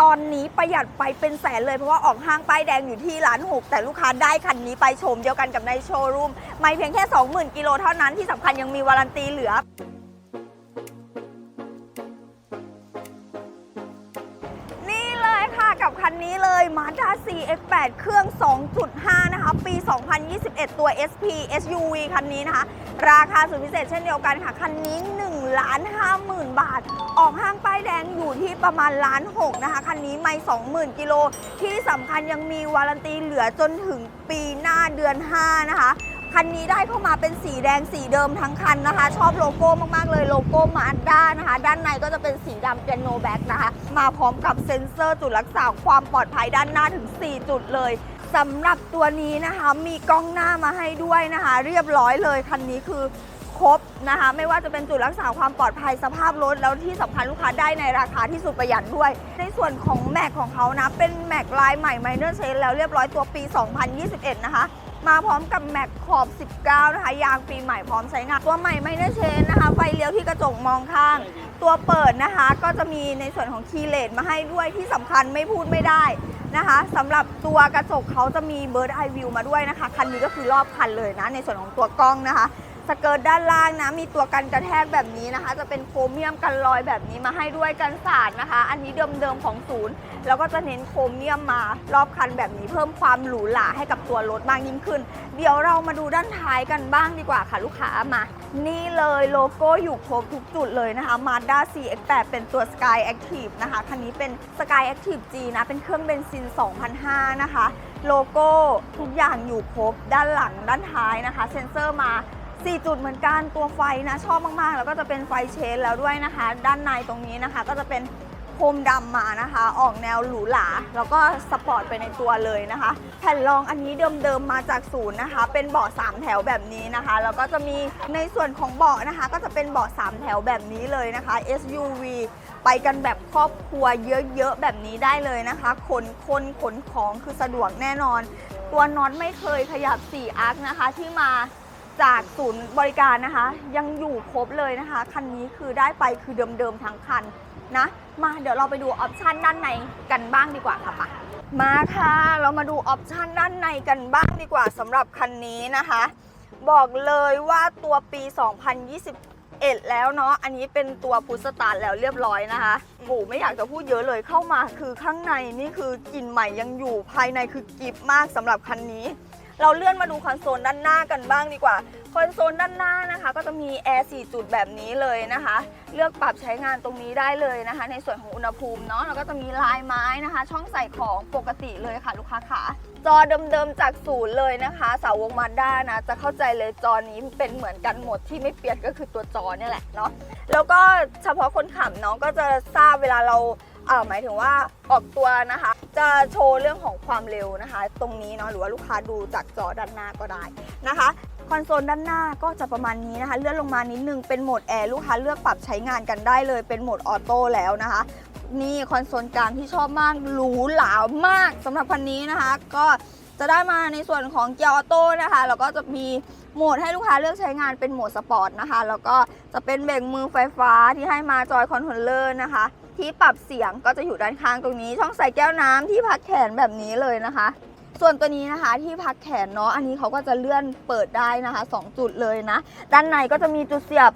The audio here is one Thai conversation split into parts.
ตอนนี้ประหยัดไปเป็นแสนเลยเพราะว่าออกห้างป้ายแดงอยู่ที่ล้านหกแต่ลูกค้าได้คันนี้ไปโฉมเดียวกันกับในโชว์รูม ไม่เพียงแค่ 20,000 กิโลเท่านั้นที่สำคัญยังมีวารันตีเหลือนี่เลยค่ะกับคันนี้เลย Mazda CX8 เครื่อง 2.5 นะคะ ปี 2021 ตัว SP SUV คันนี้นะคะ ราคาสุดพิเศษเช่นเดียวกันค่ะ คันนี้1ล้าน5หมื่นบาท ออกห้างป้ายแดงอยู่ที่ประมาณล้าน 6 นะคะ คันนี้ไม่ 20,000 กิโล ที่สำคัญยังมีวารันตีเหลือจนถึงปีหน้าเดือน 5 นะคะ คันนี้ได้เข้ามาเป็นสีแดงสีเดิมทั้งคันนะคะ ชอบโลโก้มาก ๆ เลยโลโก้มาด้านะคะ ด้านในก็จะเป็นสีดำเปียโนแบ็กนะคะ มาพร้อมกับเซ็นเซอร์จุดรักษาความปลอดภัยด้านหน้าถึง 4 จุดเลยสำหรับตัวนี้นะคะมีกล้องหน้ามาให้ด้วยนะคะ เรียบร้อยเลยคันนี้คือ ครบนะคะ ไม่ว่าจะเป็นจุดรักษาความปลอดภัยสภาพรถ แล้วที่สำคัญลูกค้าได้ในราคาที่สุดประหยัดด้วย ในส่วนของแม็กของเขานะ เป็นแม็กลายใหม่ Minor Change แล้วเรียบร้อยตัวปี 2021 นะคะ มาพร้อมกับแม็กขอบ 19 นะคะ ยางปีใหม่พร้อมใช้งาน ตัวใหม่ไม่ได้เชนนะคะ ไฟเลี้ยวที่กระจกมองข้าง ตัวเปิดนะคะ ก็จะมีในส่วนของคีย์เลสมาให้ด้วยที่สำคัญไม่พูดไม่ได้นะคะสำหรับตัวกระจกเขาจะมีเบิร์ดไอวิวมาด้วยนะคะ คันนี้ก็คือรอบคันเลยนะ ในส่วนของตัวกล้องนะคะ สเกิร์ตด้านล่างนะมีตัวกันกระแทกแบบนี้นะคะ จะเป็นโครเมียมกันรอยแบบนี้มาให้ด้วยกันสาดนะคะ อันนี้เดิมๆของศูนย์ แล้วก็จะเน้นโครเมียมมารอบคันแบบนี้เพิ่มความหรูหราให้กับตัวรถมากยิ่งขึ้น เดี๋ยวเรามาดูด้านท้ายกันบ้างดีกว่าค่ะลูกค้ามา นี่เลยโลโก้อยู่ครบทุกจุดเลยนะคะ Mazda CX8 เป็นตัว Sky Active นะคะคันนี้เป็น Sky Active G นะเป็นเครื่องเบนซิน 2005 นะคะ โลโก้ทุกอย่างอยู่ครบด้านหลังด้านท้ายนะคะ เซ็นเซอร์มา 4 จุดเหมือนกันตัวไฟนะชอบมากๆ แล้วก็จะเป็นไฟเชนแล้วด้วยนะคะ ด้านในตรงนี้นะคะ ก็จะเป็นโคมดำมานะคะ ออกแนวหรูหรา แล้วก็สปอร์ตไปในตัวเลยนะคะ แผ่นรองอันนี้เดิมๆมาจากศูนย์นะคะ เป็นเบาะ3แถวแบบนี้นะคะ แล้วก็จะมีในส่วนของเบาะนะคะ ก็จะเป็นเบาะ3แถวแบบนี้เลยนะคะ SUV ไปกันแบบครอบครัวเยอะๆแบบนี้ได้เลยนะคะขนคนขนของคือสะดวกแน่นอน ตัวน็อตไม่เคยขยับ4อาร์คนะคะที่มา จากศูนย์บริการนะคะ ยังอยู่ครบเลยนะคะ คันนี้คือได้ไปคือเดิมๆทั้งคันนะ มาเดี๋ยวเราไปดูออปชันด้านในกันบ้างดีกว่าค่ะปะมาค่ะ เรามาดูออปชันด้านในกันบ้างดีกว่าสำหรับคันนี้นะคะ บอกเลยว่าตัวปี 2021 แล้วเนาะอันนี้เป็นตัวพุทสตาร์แล้วเรียบร้อยนะคะโอ้ไม่อยากจะพูดเยอะเลยเข้ามาคือข้างในนี่คือกลิ่นใหม่ยังอยู่ภายในคือกิบมากสำหรับคันนี้ เราเลื่อนมาดูคอนโซลด้านหน้ากันบ้างดีกว่า คอนโซลด้านหน้านะคะ ก็จะมีแอร์4จุดแบบนี้เลยนะคะ เลือกปรับใช้งานตรงนี้ได้เลยนะคะ ในส่วนของอุณหภูมิเนาะแล้วก็จะมีลายไม้นะคะ ช่องใส่ของปกติเลยค่ะ ลูกค้าขาจอเดิมๆจากศูนย์เลยนะคะ สาวกมาด้านะ จะเข้าใจเลยจอนี้เป็นเหมือนกันหมดที่ไม่เปลี่ยนก็คือตัวจอเนี่ยแหละเนาะแล้วก็เฉพาะคนขับเนาะก็จะทราบเวลาเรา เอ่อหมายถึงว่าออกตัวนะคะ จะโชว์เรื่องของความเร็วนะคะ ตรงนี้เนาะหรือว่าลูกค้าดูจากจอด้านหน้าก็ได้นะคะคอนโซลด้านหน้าก็จะประมาณนี้นะคะ เลื่อนลงมานิดนึงเป็นโหมดแอร์ลูกค้าเลือกปรับใช้งานกันได้เลยเป็นโหมดออโต้แล้วนะคะ นี่คอนโซลกลางที่ชอบมากหรูหรามากสำหรับคันนี้นะคะ ก็จะได้มาในส่วนของเกียร์ออโต้นะคะแล้วก็จะมีโหมดให้ลูกค้าเลือกใช้งานเป็นโหมดสปอร์ตนะคะ แล้วก็จะเป็นเบรกมือไฟฟ้าที่ให้มาจอยคอนโทรลเลอร์นะคะ ที่ปรับเสียงก็จะอยู่ด้านข้างตรงนี้ ช่องใส่แก้วน้ำที่พักแขนแบบนี้เลยนะคะ ส่วนตัวนี้นะคะที่พักแขนเนาะอันนี้เขาก็จะเลื่อนเปิดได้นะคะ 2 จุดเลยนะ ด้านในก็จะมีจุดเสียบ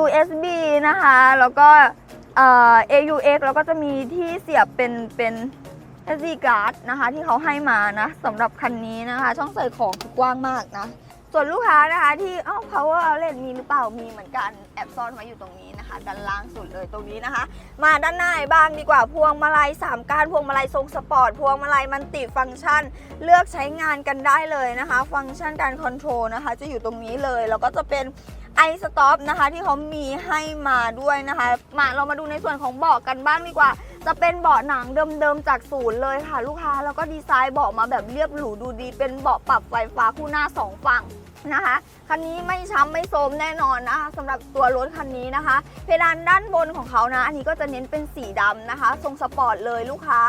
USB นะคะ แล้วก็เอ่อ AUX แล้วก็จะมีที่เสียบเป็นเป็น SD card นะคะที่เขาให้มานะสำหรับคันนี้นะคะ ช่องใส่ของคือกว้างมากนะส่วนลูกค้านะคะที่อ้าว power outlet มีหรือเปล่ามีเหมือนกันแอบซ่อนไว้อยู่ตรงนี้นะ คะด้านล่างสุดเลยตรงนี้นะคะ มาด้านหน้าบ้างดีกว่าพวงมาลัย3ก้านพวงมาลัยทรงสปอร์ตพวงมาลัยมันติฟังก์ชัน เลือกใช้งานกันได้เลยนะคะ ฟังก์ชันการคอนโทรลนะคะ จะอยู่ตรงนี้เลยแล้วก็จะเป็นไอสต็อปนะคะที่เขามีให้มาด้วยนะคะ มาเรามาดูในส่วนของเบาะกันบ้างดีกว่า จะเป็นเบาะหนังเดิมๆจากศูนย์เลยค่ะ ลูกค้าแล้วก็ดีไซน์เบาะมาแบบเรียบหรูดูดี เป็นเบาะปรับไฟฟ้าคู่หน้าสองฝั่งนะคะคันนี้ไม่ช้ำไม่โทรมแน่นอนนะคะสำหรับตัวรถคันนี้นะคะ เพดานด้านบนของเขานะ อันนี้ก็จะเน้นเป็นสีดำนะคะ ทรงสปอร์ตเลยลูกค้า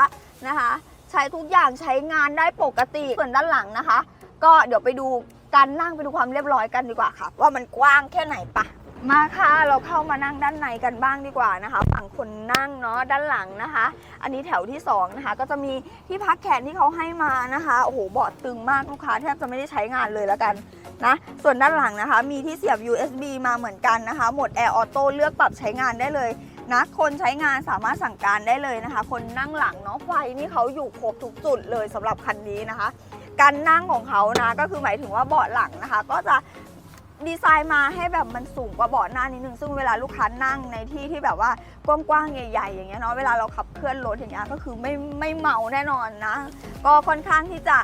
นะคะ ใช้ทุกอย่างใช้งานได้ปกติส่วนด้านหลังนะคะ ก็เดี๋ยวไปดูการนั่งไปดูความเรียบร้อยกันดีกว่าค่ะ ว่ามันกว้างแค่ไหนปะ มาค่ะเราเข้ามานั่งด้านในกันบ้างดีกว่านะคะ ฝั่งคนนั่งเนาะด้านหลังนะคะ อันนี้แถวที่สองนะคะก็จะมีที่พักแขนที่เขาให้มานะคะโอ้โหเบาะตึงมากลูกค้าแทบจะไม่ได้ใช้งานเลยแล้วกันนะส่วนด้านหลังนะคะ มีที่เสียบ USB มาเหมือนกันนะคะโหมด Air Auto เลือกปรับใช้งานได้เลยนะคนใช้งานสามารถสั่งการได้เลยนะคะ คนนั่งหลังเนาะไฟนี่เขาอยู่ครบทุกจุดเลยสำหรับคันนี้นะคะ การนั่งของเขานะก็คือหมายถึงว่าเบาะหลังนะคะ ก็จะ ดีไซน์มาให้แบบมันสูงกว่าเบาะหน้านิดนึงซึ่งเวลาลูกค้านั่งในที่ที่แบบว่ากว้างๆใหญ่ ๆ อย่างเงี้ยเนาะเวลาเราขับเคลื่อนรถอย่างเงี้ยก็คือไม่ไม่เมาแน่นอนนะ ก็ค่อนข้างที่จะ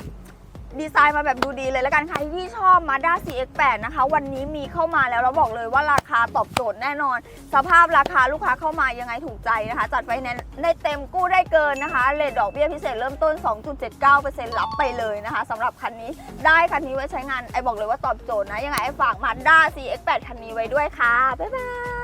ดีไซน์มาแบบดูดีเลยแล้วกันใครที่ชอบ Mazda CX-8 นะคะ วันนี้มีเข้ามาแล้วเราบอกเลยว่าราคาตอบโจทย์แน่นอน สภาพราคาลูกค้าเข้ามายังไงถูกใจนะคะ จัดไฟแนนซ์ได้เต็มกู้ได้เกินนะคะเลทดอกเบี้ยพิเศษเริ่มต้น 2.79%รับไปเลยนะคะสำหรับคันนี้ได้คันนี้ไว้ใช้งานไอบอกเลยว่าตอบโจทย์นะยังไงไอฝาก Mazda CX-8 คันนี้ไว้ด้วยค่ะบ๊ายบาย